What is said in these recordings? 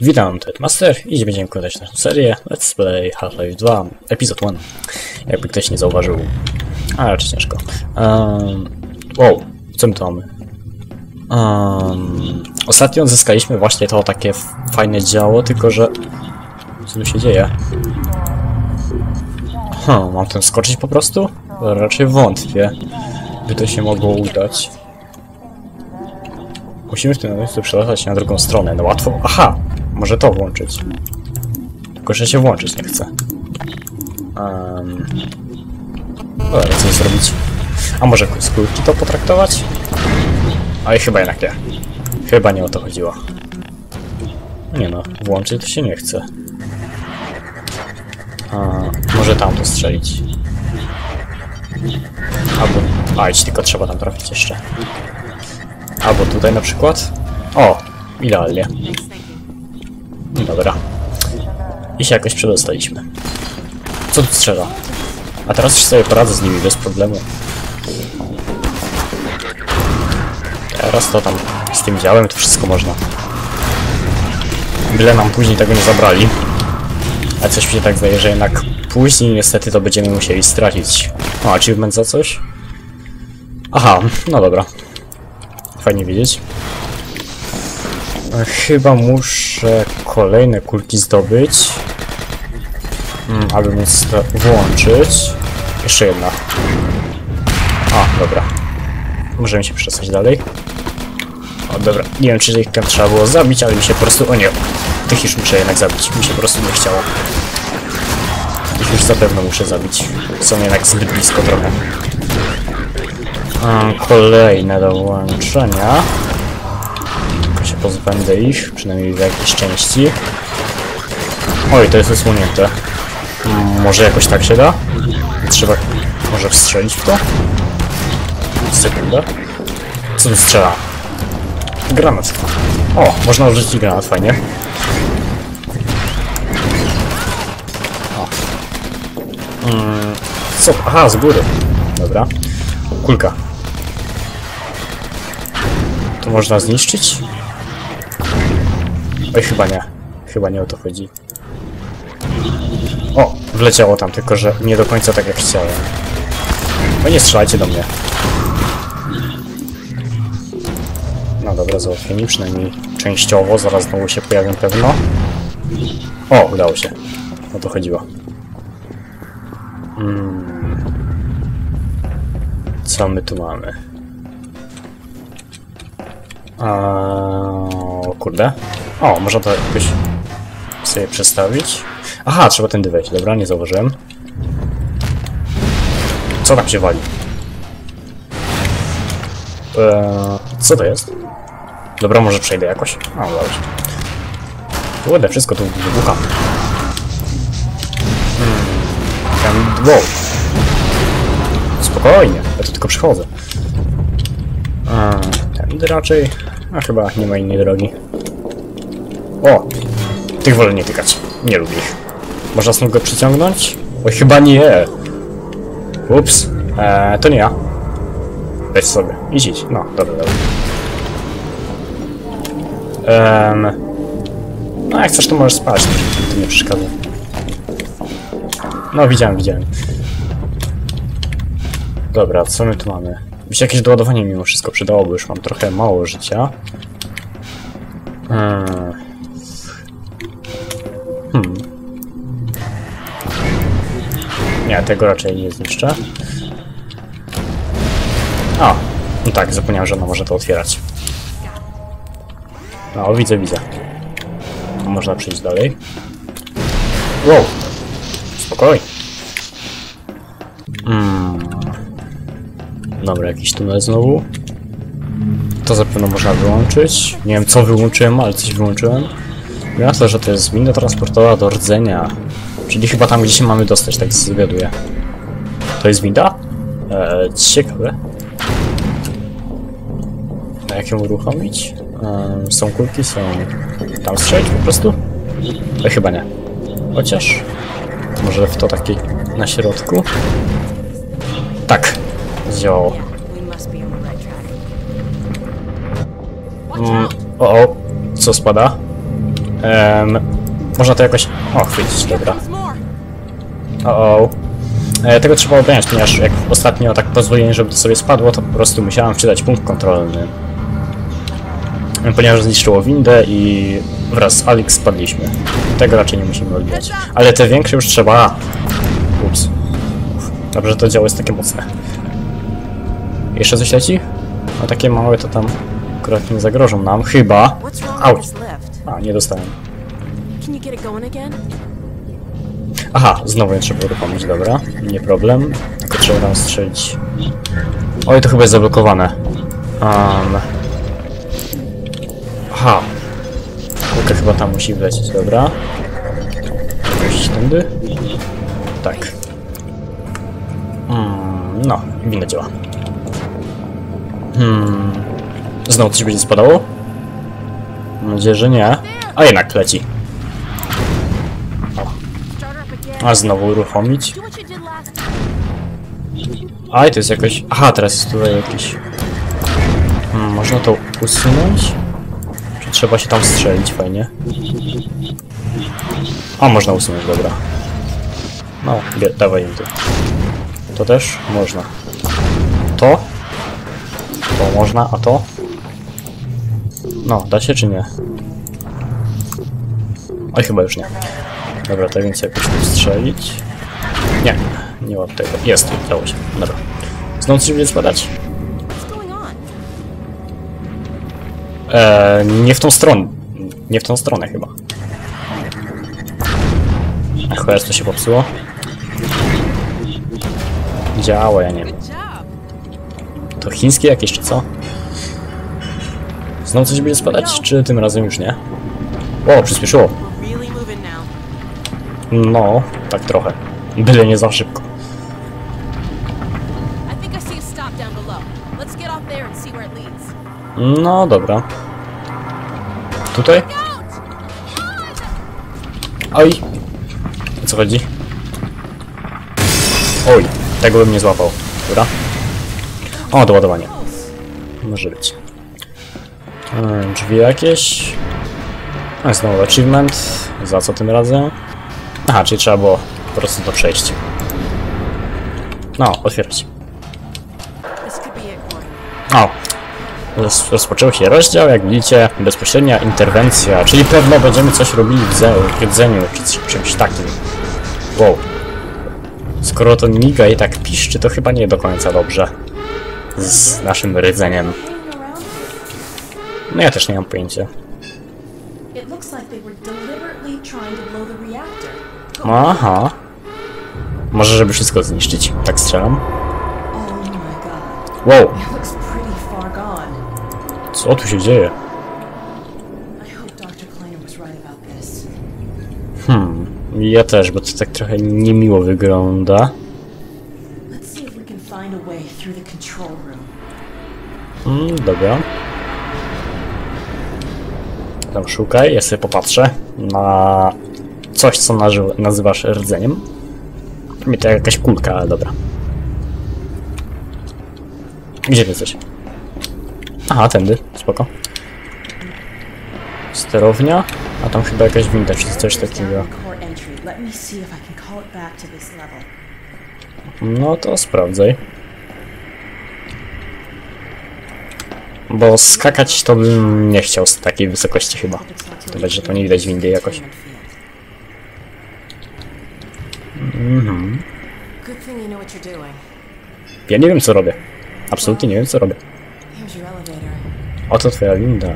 Witam, to Master i będziemy kończyć naszą serię Let's Play Half-Life 2 Episode 1. Jakby ktoś nie zauważył. A raczej ciężko. Um, wow, co my tu mamy? Um, ostatnio odzyskaliśmy właśnie to takie fajne działo, tylko że... Co tu się dzieje? Huh, mam tam skoczyć po prostu? Raczej wątpię, by to się mogło udać. Musimy w tym miejscu przelatać na drugą stronę. No łatwo. Aha! Może to włączyć. Tylko, że się włączyć nie chce. Um... Dobra, co zrobić? A może z kulki to potraktować? Ale chyba jednak nie. Chyba nie o to chodziło. Nie no, włączyć to się nie chce. A, może tam to strzelić. Albo... A, idź, tylko trzeba tam trafić jeszcze. Albo tutaj na przykład. O, idealnie. Dobra. I się jakoś przedostaliśmy. Co tu strzela? A teraz sobie poradzę z nimi bez problemu. Teraz to tam z tym działem to wszystko można. Byle nam później tego nie zabrali. A coś mi się tak zdaje, że jednak później niestety to będziemy musieli stracić. O, achievement za coś? Aha, no dobra. Fajnie wiedzieć. Chyba muszę kolejne kulki zdobyć. Mm, aby móc to włączyć. Jeszcze jedna. A, dobra. Możemy się przesłać dalej. O, dobra. Nie wiem, czy ich tam trzeba było zabić, ale mi się po prostu... O nie. Tych już muszę jednak zabić. Mi się po prostu nie chciało. Ich już zapewne muszę zabić. Są jednak zbyt blisko trochę. Kolejne do włączenia. Pozbędę ich, przynajmniej w jakiejś części. Oj, to jest usunięte. Mm, Może jakoś tak się da? Trzeba może wstrzelić w to? Sekunda. Co tu strzela? Granat. O, można użyć granat, fajnie. O. Mm, co? Aha, z góry. Dobra. Kulka. To można zniszczyć? Oj, chyba nie. Chyba nie o to chodzi. O, wleciało tam, tylko że nie do końca tak jak chciałem. No nie strzelajcie do mnie. No dobra, załatwieni, przynajmniej częściowo, zaraz znowu się pojawią pewno. O, udało się. O to chodziło. Mm. Co my tu mamy? A, o kurde. O, można to jakoś sobie przestawić. Aha, trzeba tędy wejść. Dobra, nie zauważyłem. Co tam się wali? Eee, co to jest? Dobra, może przejdę jakoś. Udało się. Kurde, wszystko tu wybucha. Hmm. Ten... Wow. Spokojnie, ja tu tylko przychodzę. A, tędy raczej... A chyba nie ma innej drogi. O! Tych wolę nie tykać. Nie lubię ich. Można stąd go przyciągnąć? Oj, chyba nie. Ups. Eee, to nie ja. Weź sobie. Idź, idź. No, dobra, dobra. Ehm... No, jak chcesz, to możesz spać. To nie przeszkadza. No, widziałem, widziałem. Dobra, co my tu mamy? By się jakieś doładowanie mimo wszystko przydałoby, już mam trochę mało życia. Eee... Hmm. Nie, tego raczej nie zniszczę. O, no tak, zapomniałem, że ona może to otwierać. No, widzę, widzę. Można przejść dalej. Wow! Spokojnie. Mm. Dobra, jakiś tunel znowu. To zapewne można wyłączyć. Nie wiem co wyłączyłem, ale coś wyłączyłem. Myślę, że to jest winda transportowa do rdzenia. Czyli chyba tam, gdzie się mamy dostać, tak zgaduję. To jest winda? Eee, ciekawe. A jak ją uruchomić? Eee, są kulki, są... Tam strzelić po prostu? To chyba nie. Chociaż... Może w to taki na środku? Tak. Zdziałało. Mm, o, o, co spada? Em, można to jakoś... O, chwycić, dobra. O, o. E, tego trzeba obronić, ponieważ jak ostatnio tak pozwoliłem, żeby to sobie spadło, to po prostu musiałem wczytać punkt kontrolny. E, Ponieważ zniszczyło windę i wraz z Alex spadliśmy. Tego raczej nie musimy odbijać. Ale te większe już trzeba... Ups. Dobrze, że to działo jest takie mocne. Jeszcze coś leci? No takie małe to tam akurat nie zagrożą nam, chyba. Au. Nie dostałem. Aha, znowu je trzeba uruchomić, dobra. Nie problem. Tylko trzeba tam strzelić. Oj, to chyba jest zablokowane. Um. Aha. Kulka chyba tam musi wlecieć, dobra. Wejść tędy. Tak. Mm, no, winda działa. Hmm. Znowu coś będzie spadało? Mam nadzieję, że nie. A jednak leci. A znowu uruchomić. Aj, to jest jakoś... Aha, teraz jest tutaj jakiś... Hmm, można to usunąć? Czy trzeba się tam strzelić? Fajnie. A, można usunąć, dobra. No, dawaj im tu. To też? Można. To? To można, a to? No, da się czy nie? Oj, chyba już nie. Dobra, to więc jakoś strzelić. Nie, nie łap tego. Jest, udało się. Dobra. Znowu coś będzie spadać? Eee, nie w tą stronę. Nie w tą stronę chyba. Ach, cholera, to się popsuło. Działa, ja nie wiem. To chińskie jakieś, czy co? Znowu coś będzie spadać, czy tym razem już nie? O, przyspieszyło. No, tak trochę. Byle nie za szybko. No, dobra. Tutaj? Oj! O co chodzi? Oj, tego bym nie złapał. Dobra. O, doładowanie. Może być. Hmm, drzwi jakieś. A, znowu achievement. Za co tym razem? Aha, czyli trzeba było po prostu to przejść. No, otwierać. O! Roz- Rozpoczął się rozdział, jak widzicie, bezpośrednia interwencja, czyli pewno będziemy coś robili w, ze- w rdzeniu, czy czymś takim. Wow. Skoro to miga i tak piszczy, to chyba nie do końca dobrze. Z naszym rdzeniem. No ja też nie mam pojęcia. It looks like they were deliberately trying to blow the reactor. Aha. Może, żeby wszystko zniszczyć. Tak strzelam. Oh. Wow, co tu się dzieje? Hmm, ja też, bo to tak trochę niemiło wygląda. Let's see Tam szukaj, ja sobie popatrzę na coś, co nazywasz rdzeniem. Mi to jakaś kulka, ale dobra. Gdzie ty jesteś? Aha, tędy, spoko. Sterownia, a tam chyba jakaś winda, czy coś takiego. the core entry. Bo skakać to bym nie chciał z takiej wysokości chyba. To będzie, że to nie widać windy jakoś. Mhm. Ja nie wiem co robię. Absolutnie nie wiem co robię. Oto twoja winda.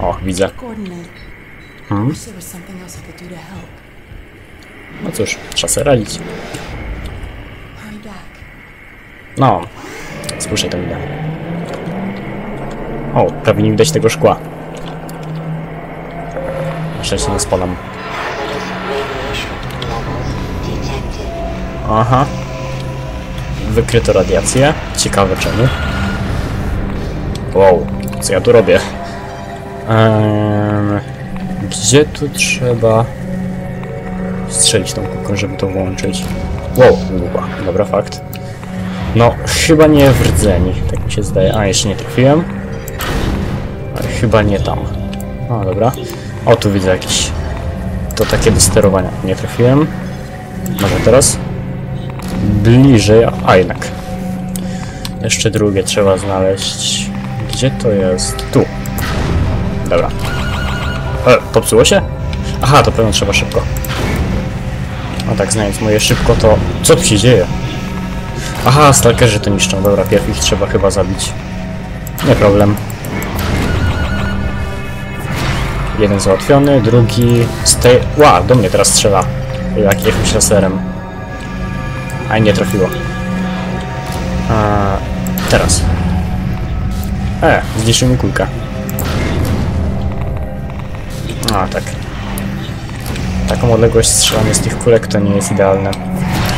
O, widzę. Hmm? No cóż, trzeba sobie radzić. No, spójrz na tę windę. O, prawie nie widać tego szkła. Szczęście nie spadam. Aha. Wykryto radiację. Ciekawe czemu. Wow, co ja tu robię? Gdzie tu trzeba strzelić tą kulką, żeby to włączyć? Wow, wybuchła. Dobra, fakt. No, chyba nie w rdzeni, tak mi się zdaje. A, jeszcze nie trafiłem. Chyba nie tam. No, dobra. O, tu widzę jakieś... To takie do sterowania. Nie trafiłem. Może teraz? Bliżej, a jednak. Jeszcze drugie trzeba znaleźć. Gdzie to jest? Tu. Dobra. E, popsuło się? Aha, to pewno trzeba szybko. No tak, znając moje szybko, to... Co tu się dzieje? Aha, stalkerzy to niszczą. Dobra, pierw ich trzeba chyba zabić. Nie problem. Jeden załatwiony, drugi... Stay... Ła, do mnie teraz strzela. Jak jakimś laserem. A nie trafiło. A, teraz. E, zniszczył mi kulkę. A, tak. Taką odległość strzelania z tych kulek to nie jest idealne.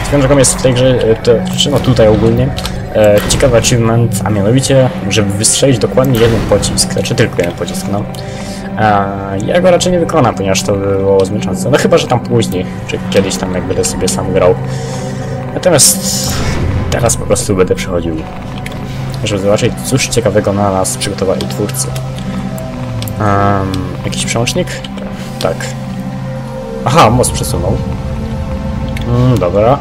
Swoją jest w tej grze, e, to, czy no tutaj ogólnie, e, ciekawy achievement, a mianowicie, żeby wystrzelić dokładnie jeden pocisk, znaczy tylko jeden pocisk, no. Ja go raczej nie wykonam, ponieważ to by było zmęczące. No chyba, że tam później, czy kiedyś tam jak będę sobie sam grał. Natomiast teraz po prostu będę przechodził, żeby zobaczyć, cóż ciekawego na nas przygotowali twórcy. Um, jakiś przełącznik? Tak. Aha, most przesunął. Mm, dobra.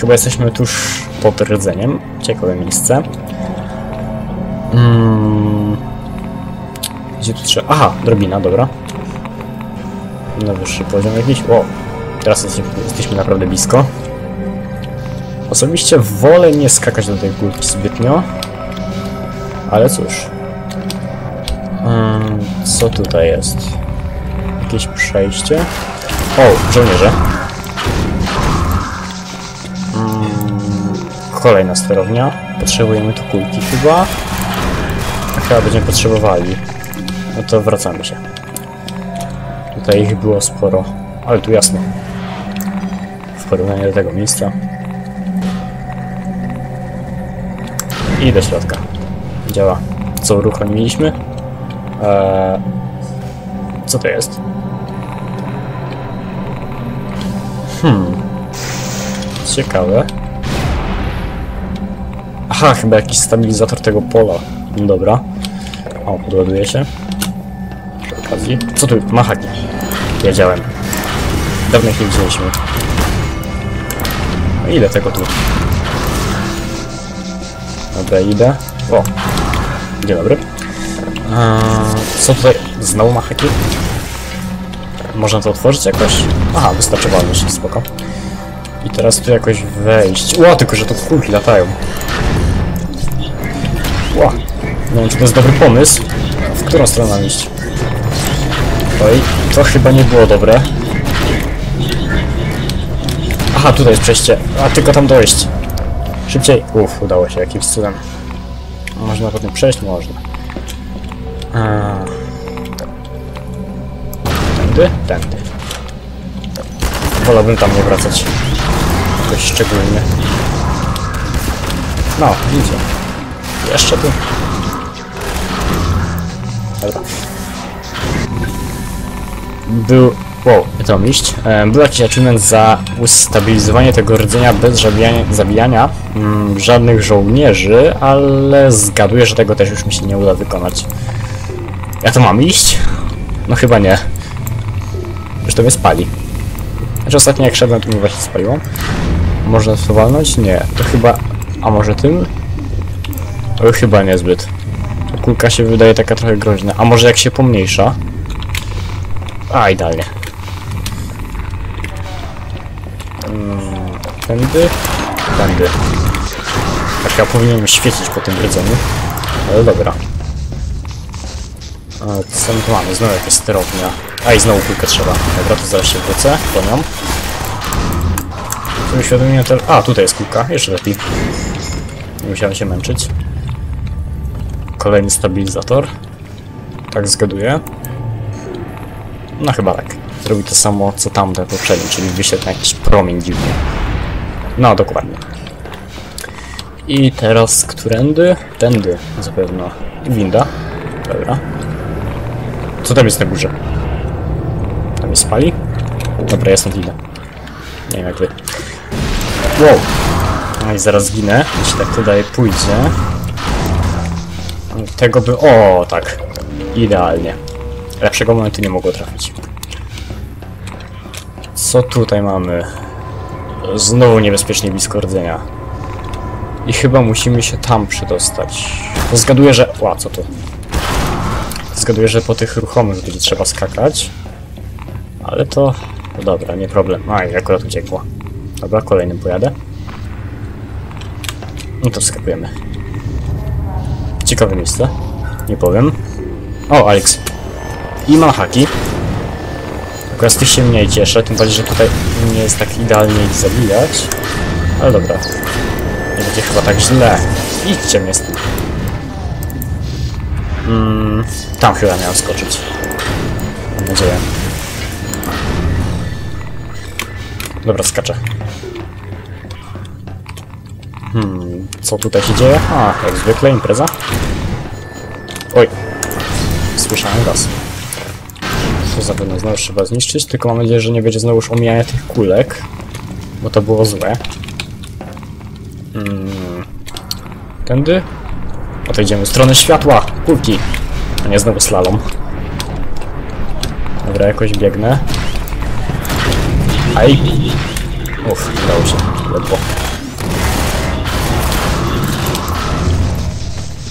Chyba jesteśmy tuż pod rdzeniem. Ciekawe miejsce. Mm. Gdzie tu trzeba? Aha, drobina, dobra. Na wyższy poziom jakiś. O, teraz jesteśmy, jesteśmy naprawdę blisko. Osobiście wolę nie skakać do tej górki zbytnio. Ale cóż. Mm, co tutaj jest? Jakieś przejście? O, żołnierze. Mm, kolejna sterownia. Potrzebujemy tu kulki chyba. Chyba będziemy potrzebowali. No to wracamy się. Tutaj ich było sporo. Ale tu jasno. W porównaniu do tego miejsca. I do środka. Działa. Co uruchomiliśmy? Eee, co to jest? Hmm. Ciekawe. Aha, chyba jakiś stabilizator tego pola. Dobra. O, podładuje się. Co tu? Machaki. Wiedziałem. Dawno ich nie widzieliśmy. No ile tego tu? Dobra, idę. O. Dzień dobry. Eee, co tutaj? Znowu machaki? Można to otworzyć jakoś? Aha, wystarczy walność, spoko. I teraz tu jakoś wejść. Ło, tylko że to kulki latają. Ło. Wiem, czy to jest dobry pomysł. W którą stronę iść? Oj, to chyba nie było dobre. Aha, tutaj jest przejście. A, tylko tam dojść. Szybciej. Uff, udało się jakimś cudem. Można potem przejść? Można. A. Tędy? Tędy. Wolałbym tam nie wracać. Jakoś szczególnie. No, widzę. Jeszcze tu. Dobra. Był... Wow, to miść. E, Był jakiś achievement za ustabilizowanie tego rdzenia bez zabijania, zabijania mm, żadnych żołnierzy, ale zgaduję, że tego też już mi się nie uda wykonać. Ja to mam iść? No chyba nie. Już to mnie spali. Znaczy ostatnio jak szedłem, to mnie właśnie spaliło. Można to walnąć? Nie. To chyba... A może tym? O, chyba niezbyt. Ta kulka się wydaje taka trochę groźna. A może jak się pomniejsza? A, idealnie. Mm, Tędy? Tędy. Tak, ja powinienem świecić po tym rdzeniu. Ale dobra. Co my tu mamy? Znowu jakaś sterownia. A i znowu kulkę trzeba. Dobra, to zaraz się wrócę po nią. Co uświadomienie to... A, tutaj jest kulka. Jeszcze lepiej. Nie musiałem się męczyć. Kolejny stabilizator. Tak zgaduję. No chyba tak. Zrobi to samo co tamte poprzednie, czyli wyświetla jakiś promień dziwny. No, dokładnie. I teraz którędy? Tędy zapewne. Winda. Dobra. Co tam jest na górze? Tam jest spali? Dobra, ja stąd idę. Nie wiem jak wy. Wow! No i zaraz zginę, jeśli tak tutaj pójdzie. Tego by... O, tak. Idealnie. Lepszego momentu nie mogło trafić. Co tutaj mamy? Znowu niebezpiecznie blisko rdzenia. I chyba musimy się tam przedostać. Zgaduję, że... Ła, co to? Zgaduję, że po tych ruchomych będzie trzeba skakać. Ale to... No dobra, nie problem. A, i akurat uciekło. Dobra, kolejnym pojadę. No to wskakujemy. Ciekawe miejsce. Nie powiem. O, Alex. I mam haki. Akurat z tych się mniej cieszę, tym bardziej, że tutaj nie jest tak idealnie ich zabijać. Ale dobra. Nie będzie chyba tak źle. Idźcie mnie tym. Mm, tam chyba miałem skoczyć. Mam nadzieję. Dobra, skaczę. Hmm, co tutaj się dzieje? A, jak zwykle impreza. Oj, słyszałem gaz. To zapewne znowu trzeba zniszczyć, tylko mam nadzieję, że nie będzie znowu już omijania tych kulek, bo to było złe. Hmm. Tędy? Oto idziemy w stronę światła, kulki, a nie znowu slalom. Dobra, jakoś biegnę. Aj! Uff, udało się, ledwo.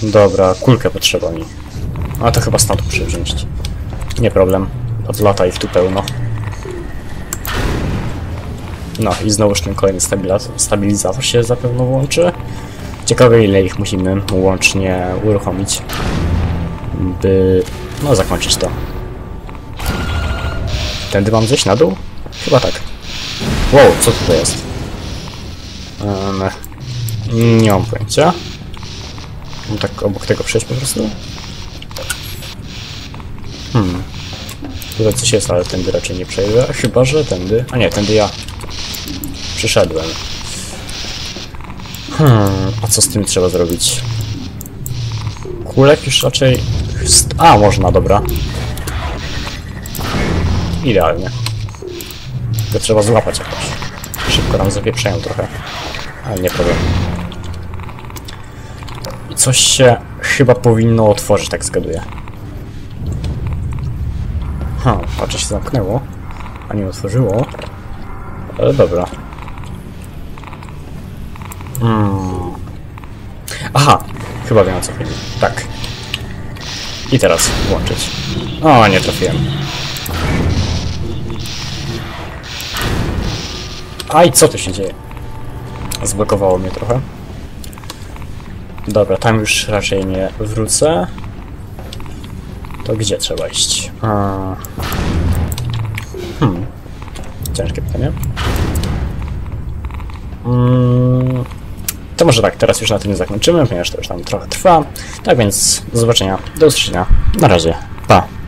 Dobra, kulkę potrzeba mi. A to chyba stąd muszę. Nie problem. Odlataj w tu pełno. No i znowuż ten kolejny stabilizator, się zapewne włączy. Ciekawe ile ich musimy łącznie uruchomić, by no zakończyć to. Tędy mam zejść na dół? Chyba tak. Wow, co tutaj jest? Um, nie mam pojęcia. Mam tak obok tego przejść po prostu? Hmm. Tutaj coś jest, ale tędy raczej nie przejdę. Chyba, że tędy... A nie, tędy ja przyszedłem. Hmm, a co z tym trzeba zrobić? Kulek już raczej... A, można, dobra. Idealnie. Tylko trzeba złapać jakoś. Szybko nam zapieprzają trochę. Ale nie problem. I coś się chyba powinno otworzyć, tak zgaduję. Ha, patrzę się zamknęło, a nie otworzyło. Ale dobra. Hmm. Aha, chyba wiem o co chodzi. Tak. I teraz włączyć. O, nie trafiłem. Aj, co tu się dzieje? Zblokowało mnie trochę. Dobra, tam już raczej nie wrócę. To gdzie trzeba iść? A... Hmm. Ciężkie pytanie. Mm, to może tak, teraz już na tym zakończymy, ponieważ to już tam trochę trwa. Tak więc do zobaczenia, do usłyszenia. Na razie, pa.